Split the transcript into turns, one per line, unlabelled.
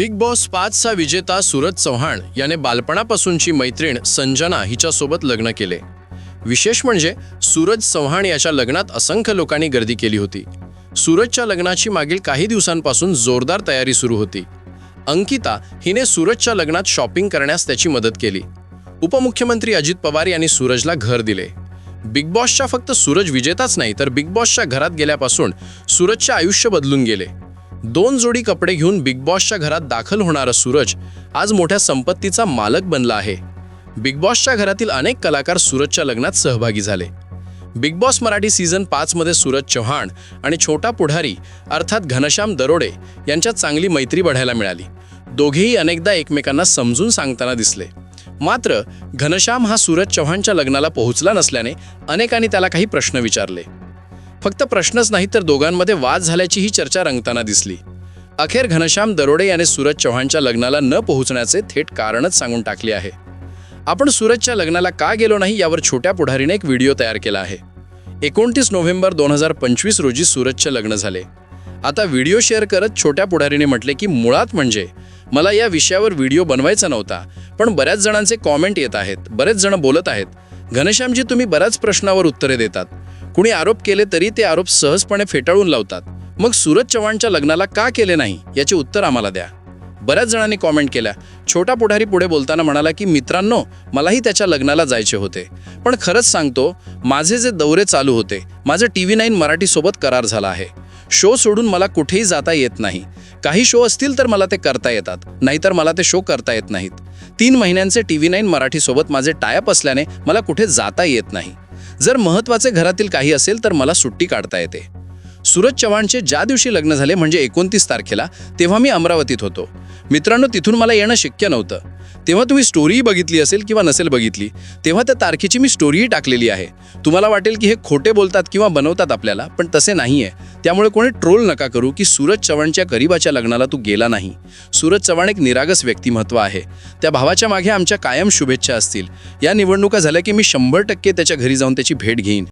Big boss पाचचा विजेता सूरज चव्हाण याने बालपणापासूनची मैत्रीण संजना हिच्यासोबत लग्न केले. विशेष म्हणजे सूरज चव्हाण याच्या लग्नात असंख्य लोकांनी गर्दी केली होती. सूरजच्या लग्नाची मागील काही दिवसांपासून जोरदार तयारी सुरू होती. अंकिता हिने सूरजच्या लग्नात शॉपिंग करण्यास त्याची मदत केली. उपमुख्यमंत्री अजित पवार यांनी सूरजला घर दिले. बिग बॉसच्या फक्त सूरज विजेताच नाही तर बिग बॉसच्या घरात गेल्यापासून सूरजचे आयुष्य बदलून गेले. दोन जोडी कपडे घेऊन बिग बॉसच्या घरात दाखल होणारा सूरज आज मोठ्या संपत्तीचा मालक बनला आहे. बिग बॉसच्या घरातील अनेक कलाकार सूरजच्या लग्नात सहभागी झाले. बिग बॉस मराठी सीझन पाचमध्ये सूरज चव्हाण आणि छोटा पुढारी अर्थात घनश्याम दरोडे यांच्यात चांगली मैत्री बढायला मिळाली. दोघेही अनेकदा एकमेकांना समजून सांगताना दिसले. मात्र घनश्याम हा सूरज चव्हाणच्या लग्नाला पोहोचला नसल्याने अनेकांनी त्याला काही प्रश्न विचारले. फक्त प्रश्नच नाही तर दोघांमध्ये वाद झाल्याची ही चर्चा रंगताना दिसली. अखेर घनश्याम दरोडे याने सूरज चव्हाणच्या लग्नाला न पोहोचण्याचे थेट कारणच सांगून टाकले आहे. आपण सूरजच्या लग्नाला का गेलो नाही यावर छोट्या पुढारीने एक व्हिडिओ तयार केला आहे. एकोणतीस नोव्हेंबर दोन हजार पंचवीस रोजी सूरजचे लग्न झाले. आता व्हिडिओ शेअर करत छोट्या पुढारीने म्हटले की मुळात म्हणजे मला या विषयावर व्हिडिओ बनवायचा नव्हता पण बऱ्याच जणांचे कॉमेंट येत आहेत बरेच जण बोलत आहेत. घनश्यामजी तुम्ही बऱ्याच प्रश्नावर उत्तरे देतात. कुणी आरोप केले तरी ते आरोप सहजपणे फेटाळून लावतात. मग सूरज चव्हाणच्या लग्नाला का केले नाही याचे उत्तर आम्हाला द्या. बऱ्याच जणांनी कॉमेंट केल्या. छोटा पुढारी पुढे बोलताना म्हणाला की मित्रांनो मलाही त्याच्या लग्नाला जायचे होते. पण खरंच सांगतो माझे जे दौरे चालू होते माझं टी व्ही नाईन मराठीसोबत करार झाला आहे. शो सोडून मला कुठेही जाता येत नाही. काही शो असतील तर मला ते करता येतात. नाहीतर मला ते शो करता येत नाहीत. तीन महिन्यांचे टी व्ही नाईन मराठीसोबत माझे टायअप असल्याने मला कुठे जाता येत नाही. जर महत्त्वाचे घरातील काही असेल तर मला सुट्टी काढता येते. सूरज चव्हाणचे ज्या दिवशी लग्न झाले म्हणजे एकोणतीस तारखेला तेव्हा मी अमरावतीत होतो. मित्रांनो तिथून मला येणं शक्य नव्हतं. तेव्हा तुम्ही स्टोरीही बघितली असेल किंवा नसेल बघितली तेव्हा त्या तारखेची मी स्टोरीही टाकलेली आहे. तुम्हाला वाटेल की हे खोटे बोलतात किंवा बनवतात आपल्याला पण तसे नाही आहे त्यामुळे कोणी ट्रोल नका करू की सूरज चव्हाणच्या गरीबाच्या लग्नाला तू गेला नाही. सूरज चव्हाण एक निरागस व्यक्तिमत्व आहे. त्या भावाच्या मागे आमच्या कायम शुभेच्छा असतील. या निवडणुका झाल्या की मी शंभर टक्के त्याच्या घरी जाऊन त्याची भेट घेईन.